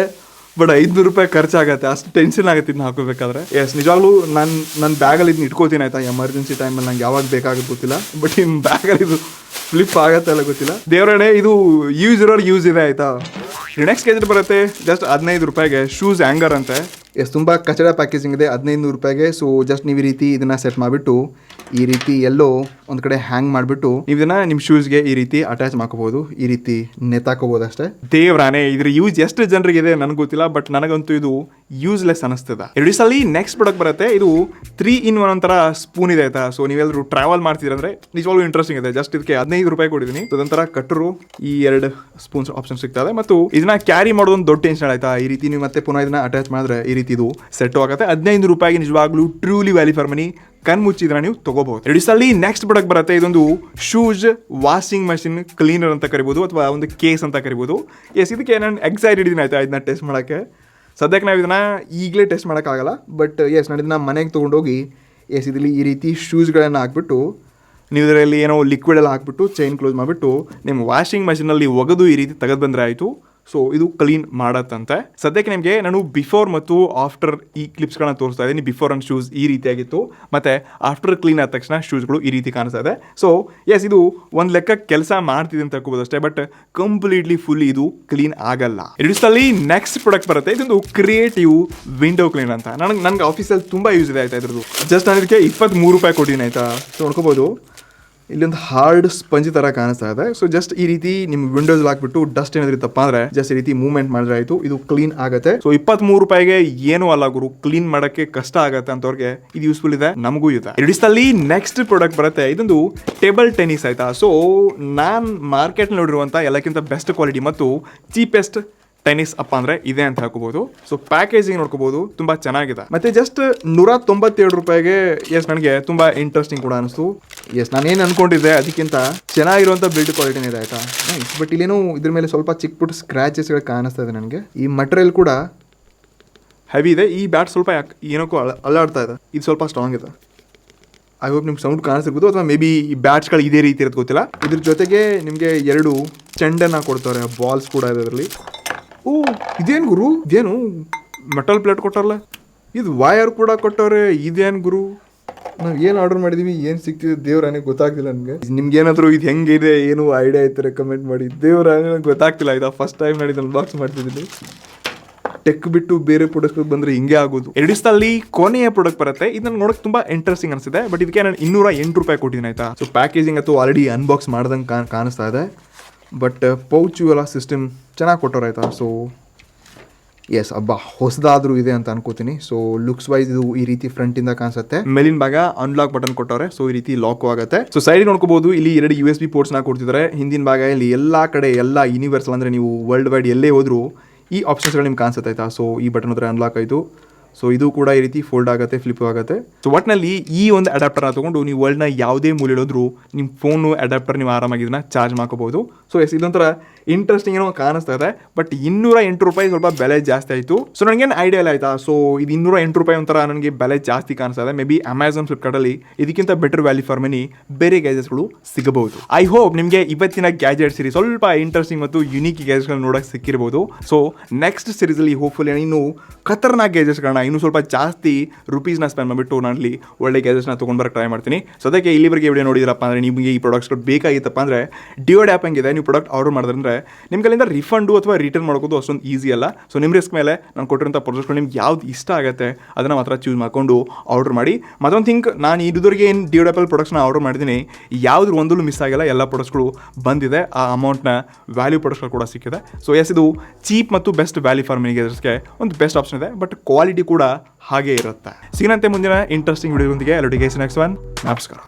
ಬಟ್ ಐದ್ನೂರು ರೂಪಾಯಿ ಖರ್ಚಾಗತ್ತೆ. ಅಷ್ಟು ಟೆನ್ಷನ್ ಆಗುತ್ತೆ ಇದನ್ನ ಹಾಕೋಬೇಕಾದ್ರೆ. ಎಸ್ ನಿಜವಾಗ್ಲೂ ನಾನು ನನ್ನ ಬ್ಯಾಗಲ್ಲಿ ಇದನ್ನ ಇಟ್ಕೋತೀನಿ ಆಯ್ತಾ? ಎಮರ್ಜೆನ್ಸಿ ಟೈಮಲ್ಲಿ ನಂಗೆ ಯಾವಾಗ ಬೇಕಾಗುತ್ತೆ ಗೊತ್ತಿಲ್ಲ. ಬಟ್ ಇನ್ನು ಬ್ಯಾಗಲ್ಲಿ ಇದು ಫ್ಲಿಪ್ ಆಗತ್ತೆ ಅಲ್ಲ ಗೊತ್ತಿಲ್ಲ. ದೇವರಣೆ ಇದು ಯೂಸ್ ಇರೋರು ಯೂಸ್ ಇದೆ ಆಯ್ತಾ? ನೆಕ್ಸ್ಟ್ ಕೆಜಿ ಬರುತ್ತೆ ಜಸ್ಟ್ ಹದಿನೈದು ರೂಪಾಯಿಗೆ ಶೂಸ್ ಹ್ಯಾಂಗರ್ ಅಂತೆ. ಎಸ್, ತುಂಬ ಕಚಡ ಪ್ಯಾಕೇಜಿಂಗ್ ಇದೆ, ಹದಿನೈದು ನೂರು ರೂಪಾಯಿಗೆ ಸೊ ಜಸ್ಟ್ ನೀವು ಈ ರೀತಿ ಇದನ್ನ ಸೆಟ್ ಮಾಡಿಬಿಟ್ಟು, ಈ ರೀತಿ ಎಲ್ಲೋ ಒಂದು ಕಡೆ ಹ್ಯಾಂಗ್ ಮಾಡಿಬಿಟ್ಟು, ನೀವು ಇದನ್ನ ನಿಮ್ಮ ಶೂಸ್ಗೆ ಈ ರೀತಿ ಅಟ್ಯಾಚ್ ಮಾಡ್ಕೋಬಹುದು, ಈ ರೀತಿ ನೇತಾಕೋಬಹುದು ಅಷ್ಟೇ. ದೇವ್ರಾನೆ, ಇದ್ರ ಯೂಸ್ ಎಷ್ಟು ಜನರಿಗೆ ಇದೆ ನನಗೆ ಗೊತ್ತಿಲ್ಲ ಬಟ್ ನನಗಂತೂ ಇದು ಯೂಸ್ಲೆಸ್ ಅನಿಸ್ತದ ಎರಡು ಸಲ ನೆಕ್ಸ್ಟ್ ಪ್ರಾಡಕ್ಟ್ ಬರುತ್ತೆ. ಇದು ತ್ರೀ ಇನ್ ಒನ್ ಒಂಥರ ಸ್ಪೂನ್ ಇದೆ ಆಯ್ತಾ? ಸೊ ನೀವೆಲ್ಲರೂ ಟ್ರಾವೆಲ್ ಮಾಡ್ತೀರಂದ್ರೆ ನಿಜವಾಗ್ಲೂ ಇಂಟ್ರೆಸ್ಟಿಂಗ್ ಇದೆ. ಜಸ್ಟ್ ಇದಕ್ಕೆ ಹದಿನೈದು ರೂಪಾಯಿ ಕೊಟ್ಟಿದ್ದೀನಿ ತದನಂತರ ಕಟ್ಟರು ಈ ಎರಡು ಸ್ಪೂನ್ಸ್ ಆಪ್ಷನ್ ಸಿಗ್ತದೆ ಮತ್ತು ಇದನ್ನ ಕ್ಯಾರಿ ಮಾಡೋದು ಒಂದು ದೊಡ್ಡ ಟೆನ್ಷನ್ ಆಯ್ತಾ? ಈ ರೀತಿ ನೀವು ಮತ್ತೆ ಪುನಃ ಇದನ್ನ ಅಟ್ಯಾಚ್ ಮಾಡಿದ್ರೆ ಈ ರೀತಿ ಇದು ಸೆಟ್ ಆಗುತ್ತೆ. ಹದಿನೈದು ರೂಪಾಯಿಗೆ ನಿಜವಾಗ್ಲೂ ಟ್ರೂಲಿ ವ್ಯಾಲಿ ಫಾರ್ ಮನಿ ಕಣ್ ಮುಚ್ಚಿದ್ರೆ ನೀವು ತಗೋಬಹುದು. ರೆಡಿಸಲ್ಲಿ ನೆಕ್ಸ್ಟ್ ಪ್ರಾಡಕ್ಟ್ ಬರುತ್ತೆ. ಇದೊಂದು ಶೂಸ್ ವಾಷಿಂಗ್ ಮಷಿನ್ ಕ್ಲೀನರ್ ಅಂತ ಕರಿಬಹುದು ಅಥವಾ ಒಂದು ಕೇಸ್ ಅಂತ ಕರಿಬಹುದು ಎಸ್ ಇದಕ್ಕೆ ನಾನು ಎಕ್ಸೈಟೆಡ್ ಇದ್ದೀನಿ ಆಯ್ತಾ? ಇದನ್ನ ಟೆಸ್ಟ್ ಮಾಡೋಕ್ಕೆ. ಸದ್ಯಕ್ಕೆ ನಾವು ಇದನ್ನು ಈಗಲೇ ಟೆಸ್ಟ್ ಮಾಡೋಕ್ಕಾಗಲ್ಲ ಬಟ್ ಎಸ್ ನಾನು ಇದನ್ನ ಮನೆಗೆ ತೊಗೊಂಡೋಗಿ ಎಸ್ ಇದರಲ್ಲಿ ಈ ರೀತಿ ಶೂಸ್ಗಳನ್ನು ಹಾಕ್ಬಿಟ್ಟು, ನೀವು ಇದರಲ್ಲಿ ಏನೋ ಲಿಕ್ವಿಡ್ ಎಲ್ಲ ಹಾಕ್ಬಿಟ್ಟು ಚೈನ್ ಕ್ಲೋಸ್ ಮಾಡಿಬಿಟ್ಟು, ನಿಮ್ಮ ವಾಷಿಂಗ್ ಮಷಿನಲ್ಲಿ ಒಗೆದು ಈ ರೀತಿ ತೆಗೆದು ಬಂದರೆ ಆಯಿತು. ಸೊ ಇದು ಕ್ಲೀನ್ ಮಾಡತ್ತಂತೆ. ಸದ್ಯಕ್ಕೆ ನಿಮಗೆ ನಾನು ಬಿಫೋರ್ ಮತ್ತು ಆಫ್ಟರ್ ಈ ಕ್ಲಿಪ್ಸ್ಗಳನ್ನ ತೋರಿಸ್ತಾ ಇದ್ದೀನಿ. ಬಿಫೋರ್ ಅಂಡ್ ಶೂಸ್ ಈ ರೀತಿಯಾಗಿತ್ತು. ಮತ್ತು ಆಫ್ಟರ್ ಕ್ಲೀನ್ ಆದ ತಕ್ಷಣ ಶೂಸ್ಗಳು ಈ ರೀತಿ ಕಾಣಿಸ್ತಾ ಇದೆ. ಸೊ ಎಸ್ ಇದು ಒಂದು ಲೆಕ್ಕ ಕೆಲಸ ಮಾಡ್ತಿದೆ ಅಂತ ತಿಳ್ಕೊಬೋದು ಅಷ್ಟೇ. ಬಟ್ ಕಂಪ್ಲೀಟ್ಲಿ ಫುಲ್ ಇದು ಕ್ಲೀನ್ ಆಗಲ್ಲ. ಇಡಿಸ್ಟಲ್ಲಿ ನೆಕ್ಸ್ಟ್ ಪ್ರಾಡಕ್ಟ್ ಬರುತ್ತೆ. ಇದೊಂದು ಕ್ರಿಯೇಟಿವ್ ವಿಂಡೋ ಕ್ಲೀನ್ ಅಂತ. ನನಗೆ ನನಗೆ ಆಫೀಸಲ್ಲಿ ತುಂಬ ಯೂಸ್ ಇದೆ ಆಯ್ತಾ ಇದ್ರದ್ದು. ಜಸ್ಟ್ ನಾನು ಇದಕ್ಕೆ ಇಪ್ಪತ್ತ್ಮೂರು ರೂಪಾಯಿ ಕೊಟ್ಟಿದ್ದೀನಿ ಆಯ್ತಾ. ನೋಡ್ಕೋಬೋದು. ಇಲ್ಲೊಂದು ಹಾರ್ಡ್ ಸ್ಪಂಜ್ ತರ ಕಾಣಿಸ್ತಾ ಇದೆ. ಸೊ ಜಸ್ಟ್ ಈ ರೀತಿ ನಿಮ್ ವಿಂಡೋಸ್ ಹಾಕ್ಬಿಟ್ಟು ಡಸ್ಟ್ ಏನಾದ್ರು ಇತ್ತಪ್ಪ ಅಂದ್ರೆ ಜಸ್ಟ್ ಈ ರೀತಿ ಮೂವ್ಮೆಂಟ್ ಮಾಡಿದ್ರೆ ಆಯ್ತು, ಇದು ಕ್ಲೀನ್ ಆಗುತ್ತೆ. ಸೊ ಇಪ್ಪತ್ತ್ ಮೂರು ರೂಪಾಯಿಗೆ ಏನು ಅಲ್ಲ ಗುರು ಕ್ಲೀನ್ ಮಾಡಕ್ಕೆ ಕಷ್ಟ ಆಗತ್ತೆ ಅಂತವ್ರಿಗೆ ಇದು ಯೂಸ್ಫುಲ್ ಇದೆ, ನಮಗೂ ಇದೆ. ಎಡಿಸಲ್ಲಿ ನೆಕ್ಸ್ಟ್ ಪ್ರಾಡಕ್ಟ್ ಬರುತ್ತೆ, ಇದೊಂದು ಟೇಬಲ್ ಟೆನಿಸ್ ಆಯ್ತಾ. ಸೊ ನಾನ್ ಮಾರ್ಕೆಟ್ ನೋಡಿರುವಂತ ಎಲ್ಲಕ್ಕಿಂತ ಬೆಸ್ಟ್ ಕ್ವಾಲಿಟಿ ಮತ್ತು ಚೀಪೆಸ್ಟ್ ಟೆನ್ನಿಸ್ ಅಪ್ಪ ಅಂದ್ರೆ ಇದೆ ಅಂತ ಹಾಕೋಬಹುದು ಸೊ ಪ್ಯಾಕೇಜಿಂಗ್ ನೋಡ್ಕೋಬಹುದು ತುಂಬಾ ಚೆನ್ನಾಗಿದೆ. ಮತ್ತೆ ಜಸ್ಟ್ ನೂರ ತೊಂಬತ್ತೇಳು ರೂಪಾಯಿಗೆ ಎಸ್ ನನಗೆ ತುಂಬಾ ಇಂಟ್ರೆಸ್ಟಿಂಗ್ ಕೂಡ ಅನಿಸ್ತು. ಎಸ್ ನಾನು ಏನು ಅನ್ಕೊಂಡಿದ್ದೆ, ಅದಕ್ಕಿಂತ ಚೆನ್ನಾಗಿರುವಂತ ಬಿಲ್ಡ್ ಕ್ವಾಲಿಟಿನೇ ಇದೆ ಆಯ್ತಾ? ಬಟ್ ಇಲ್ಲೇನು ಇದ್ರ ಮೇಲೆ ಸ್ವಲ್ಪ ಚಿಕ್ಕ ಪುಟ್ಟ ಸ್ಕ್ರಾಚಸ್ಗಳು ಕಾಣಿಸ್ತಾ ಇದೆ ನನಗೆ. ಈ ಮಟೀರಿಯಲ್ ಕೂಡ ಹೆವಿ ಇದೆ. ಈ ಬ್ಯಾಟ್ ಸ್ವಲ್ಪ ಏನಕ್ಕೂ ಏನಕ್ಕೋ ಅಲ್ಲ ಅಲ್ಲಾಡ್ತಾ ಇದೆ. ಇದು ಸ್ವಲ್ಪ ಸ್ಟ್ರಾಂಗ್ ಇದೆ. ಐ ಹೋಪ್ ನಿಮ್ಗೆ ಸೌಂಡ್ ಕಾಣಿಸಿರ್ಬೋದು ಅಥವಾ ಮೇ ಬಿ ಈ ಬ್ಯಾಟ್ಸ್ಗಳು ಇದೇ ರೀತಿ ಇರೋದು ಗೊತ್ತಿಲ್ಲ. ಇದ್ರ ಜೊತೆಗೆ ನಿಮಗೆ ಎರಡು ಚೆಂಡನ್ನು ಕೊಡ್ತಾರೆ ಬಾಲ್ಸ್ ಕೂಡ ಇದೆ ಅದರಲ್ಲಿ. ಓ, ಇದೇನು ಗುರು? ಇದೇನು ಮೆಟಲ್ ಪ್ಲೇಟ್ ಕೊಟ್ಟಾರಲ್ಲ? ಇದು ವಯರ್ ಕೂಡ ಕೊಟ್ಟವ್ರೆ, ಇದೇನು ಗುರು? ನಾವು ಏನು ಆರ್ಡರ್ ಮಾಡಿದೀವಿ, ಏನು ಸಿಗ್ತಿದೆ ನನಗೆ ಗೊತ್ತಾಗ್ತಿಲ್ಲ ನನಗೆ. ನಿಮ್ಗೆ ಏನಾದರೂ ಇದು ಹೆಂಗಿದೆ, ಏನು ಐಡಿಯಾ ಐತೆ ರೆಕಮೆಂಡ್ ಮಾಡಿ. ದೇವ್ರ ನನಗೆ ಗೊತ್ತಾಗ್ತಿಲ್ಲ, ಇದು ಫಸ್ಟ್ ಟೈಮ್ ನಾನು ಇದನ್ನು ಬಾಕ್ಸ್ ಮಾಡ್ತಿದ್ದೀನಿ. ಟೆಕ್ ಬಿಟ್ಟು ಬೇರೆ ಪ್ರಾಡಕ್ಟ್ ಬಂದ್ರೆ ಹಿಂಗೆ ಆಗೋದು. ಎಡಿಸ್ನಲ್ಲಿ ಕೊನೆಯ ಪ್ರಾಡಕ್ಟ್ ಬರುತ್ತೆ. ಇದನ್ನು ನೋಡಕ್ ತುಂಬಾ ಇಂಟ್ರೆಸ್ಟಿಂಗ್ ಅನಿಸಿದೆ ಬಟ್ ಇದಕ್ಕೆ ನಾನು ಇನ್ನೂರ ಎಂಟು ರೂಪಾಯಿ ಕೊಟ್ಟಿದ್ದೀನಿ, ಆಯಿತಾ? ಸೊ ಪ್ಯಾಕೇಜಿಂಗ್ ಅಥವಾ ಆಲ್ರೆಡಿ ಅನ್ಬಾಕ್ಸ್ ಮಾಡ್ದಂಗೆ ಕಾಣಿಸ್ತಾ ಇದೆ. ಬಟ್ ಪೌಚು ಎಲ್ಲ ಸಿಸ್ಟಮ್ ಚೆನ್ನಾಗಿ ಕೊಟ್ಟವ್ರು ಆಯಿತಾ? ಸೊ ಎಸ್ ಅಬ್ಬಾ ಹೊಸದಾದ್ರೂ ಇದೆ ಅಂತ ಅನ್ಕೋತೀನಿ. ಸೊ ಲುಕ್ಸ್ ವೈಸ್ ಇದು ಈ ರೀತಿ ಫ್ರಂಟ್ ಇಂದ ಕಾಣಿಸುತ್ತೆ. ಮೇಲಿನ ಭಾಗ ಅನ್ಲಾಕ್ ಬಟನ್ ಕೊಟ್ಟವ್ರೆ ಸೊ ಈ ರೀತಿ ಲಾಕ್ ಆಗುತ್ತೆ. ಸೊ ಸೈಡ್ ನೋಡ್ಕೋಬಹುದು, ಇಲ್ಲಿ ಎರಡು ಯು ಎಸ್ ಬಿ ಪೋರ್ಟ್ಸ್ನ ಕೊಡ್ತಿದ್ದಾರೆ ಹಿಂದಿನ ಭಾಗ ಇಲ್ಲಿ ಎಲ್ಲಾ ಕಡೆ ಎಲ್ಲ ಯೂನಿವರ್ಸಲ್ ಅಂದ್ರೆ ನೀವು ವರ್ಲ್ಡ್ ವೈಡ್ ಎಲ್ಲೇ ಹೋದ್ರು ಈ ಆಪ್ಷನ್ಸ್ಗಳು ನಿಮ್ಗೆ ಕಾಣಿಸುತ್ತೆ ಆಯ್ತಾ? ಸೊ ಈ ಬಟನ್ ಹತ್ರ ಅನ್ಲಾಕ್ ಆಯಿತು. ಸೊ ಇದು ಕೂಡ ಈ ರೀತಿ ಫೋಲ್ಡ್ ಆಗುತ್ತೆ ಫ್ಲಿಪ್ ಆಗುತ್ತೆ. ಸೊ ಒಟ್ನಲ್ಲಿ ಈ ಒಂದು ಅಡಾಪ್ಟರ್ನ ತಗೊಂಡು ನೀವು ವರ್ಲ್ಡ್ನ ಯಾವುದೇ ಮೂಲೆಯೋದ್ರು ನಿಮ್ಮ ಫೋನು ಅಡಾಪ್ಟರ್ ನೀವು ಆರಾಮಾಗಿ ಇದನ್ನ ಚಾರ್ಜ್ ಮಾಡ್ಕೋಬಹುದು ಸೊ ಎಸ್ ಇದೊಂಥರ ಇಂಟ್ರೆಸ್ಟಿಂಗ್ ಏನೋ ಕಾಣಿಸ್ತಾ ಇದೆ ಬಟ್ ಇನ್ನೂರ ಎಂಟು ರೂಪಾಯಿ ಸ್ವಲ್ಪ ಬೆಲೆ ಜಾಸ್ತಿ ಆಯಿತು. ಸೊ ನನಗೇನು ಐಡಿಯಾ ಇಲ್ಲ ಆಯ್ತಾ? ಸೊ ಇದು ಇನ್ನೂರ ಎಂಟು ರೂಪಾಯಿ ಒಂಥರ ನನಗೆ ಬೆಲೆ ಜಾಸ್ತಿ ಕಾಣಿಸ್ತಾ ಇದೆ. ಮೇ ಬಿ ಅಮೆಝಾನ್ ಫ್ಲಿಪ್ಕಾರ್ಟಲ್ಲಿ ಇದಕ್ಕಿಂತ ಬೆಟರ್ ವ್ಯಾಲ್ಯೂ ಫಾರ್ ಮನಿ ಬೇರೆ ಗ್ಯಾಜೆಟ್ಸ್ಗಳು ಸಿಗಬಹುದು. ಐ ಹೋಪ್ ನಿಮಗೆ ಇವತ್ತಿನ ಗ್ಯಾಜೆಟ್ ಸಿರಿ ಸ್ವಲ್ಪ ಇಂಟ್ರೆಸ್ಟಿಂಗ್ ಮತ್ತು ಯುನೀಕ್ ಗ್ಯಾಜೆಟ್ಗಳನ್ನ ನೋಡೋಕೆ ಸಿಕ್ಕಿರ್ಬೋದು. ಸೊ ನೆಕ್ಸ್ಟ್ ಸೀರೀಸಲ್ಲಿ ಹೋಪ್ಫುಲಿ ಇನ್ನೂ ಖತರ್ನಾಕ್ ಗ್ಯಾಜೆಟ್ಸ್ಗಳನ್ನ ಇನ್ನೂ ಸ್ವಲ್ಪ ಜಾಸ್ತಿ ರುಪೀಸ್ನ ಸ್ಪೆಂಡ್ ಮಾಡಿಬಿಟ್ಟು ನಾನಲ್ಲಿ ಒಳ್ಳೆ ಗ್ಯಾಜೆಟ್ಸ್ನ ತೊಗೊಂಡ್ಬರಕ್ಕೆ ಟ್ರೈ ಮಾಡ್ತೀನಿ. ಸೊ ಅದಕ್ಕೆ ಇಲ್ಲಿವರೆಗೆ ವಿಡಿಯೋ ನೋಡಿದ್ರಪ್ಪ ಅಂದರೆ ನಿಮಗೆ ಈ ಪ್ರಾಡಕ್ಟ್ಸ್ಗಳು ಬೇಕಾಗಿತ್ತಪ್ಪ ಅಂದರೆ ಡಿಯೋಡ್ ಆ್ಯಪ್ ಹಂಗಿದೆ? ನೀವು ಪ್ರಾಡಕ್ಟ್ ಆರ್ಡರ್ ಮಾಡಿದ್ರೆ ನಿಮ್ಗೆ ಅಲ್ಲಿಂದ ರಿಫಂಡು ಅಥವಾ ರಿಟರ್ನ್ ಮಾಡೋದು ಅಷ್ಟೊಂದು ಈಸಿ ಅಲ್ಲ. ಸೊ ನಿಮ್ಮ ರಿಸ್ಕ್ ಮೇಲೆ ನಾನು ಕೊಟ್ಟಿರೋಂಥ ಪ್ರೊಜೆಕ್ಟ್ಗಳು ನಿಮ್ಗೆ ಯಾವ್ದು ಇಷ್ಟ ಆಗುತ್ತೆ, ಅದನ್ನು ಮಾತ್ರ ಚೂಸ್ ಮಾಡ್ಕೊಂಡು ಆರ್ಡರ್ ಮಾಡಿ. ಮತ್ತೊಂದು ಥಿಂಕ್ ನಾನು ಇದುವರೆಗೆ ಏನು ಡಿಯೋಡ್ ಪ್ರೊಡಕ್ಟ್ಸ್ನ ಆರ್ಡರ್ ಮಾಡಿದ್ದೀನಿ ಯಾವ್ದು ಒಂದಲ್ಲೂ ಮಿಸ್ ಆಗಿಲ್ಲ, ಎಲ್ಲ ಪ್ರೊಡಕ್ಟ್ಸ್ಗಳು ಬಂದಿದೆ, ಆ ಅಮೌಂಟ್ನ ವ್ಯಾಲ್ಯೂ ಪ್ರೊಡಕ್ಟ್ಸ್ಗಳು ಕೂಡ ಸಿಕ್ಕಿದೆ. ಸೊ ಎಸ್ ಇದು ಚೀಪ್ ಮತ್ತು ಬೆಸ್ಟ್ ವ್ಯಾಲ್ಯೂ ಫಾರ್ ಮಿನಿಗೇಜರ್ಸ್ಗೆ ಒಂದು ಬೆಸ್ಟ್ ಆಪ್ಷನ್ ಇದೆ ಬಟ್ ಕ್ವಾಲಿಟಿ ಕೂಡ ಹಾಗೆ ಇರುತ್ತೆ. ಸಿಗನಂತೆ ಮುಂದಿನ ಇಂಟ್ರೆಸ್ಟಿಂಗ್ ವಿಡಿಯೋದೊಂದಿಗೆ ಎಲ್ಲರಿಗೆ ನೆಕ್ಸ್ಟ್ ಒನ್ ನಮಸ್ಕಾರ.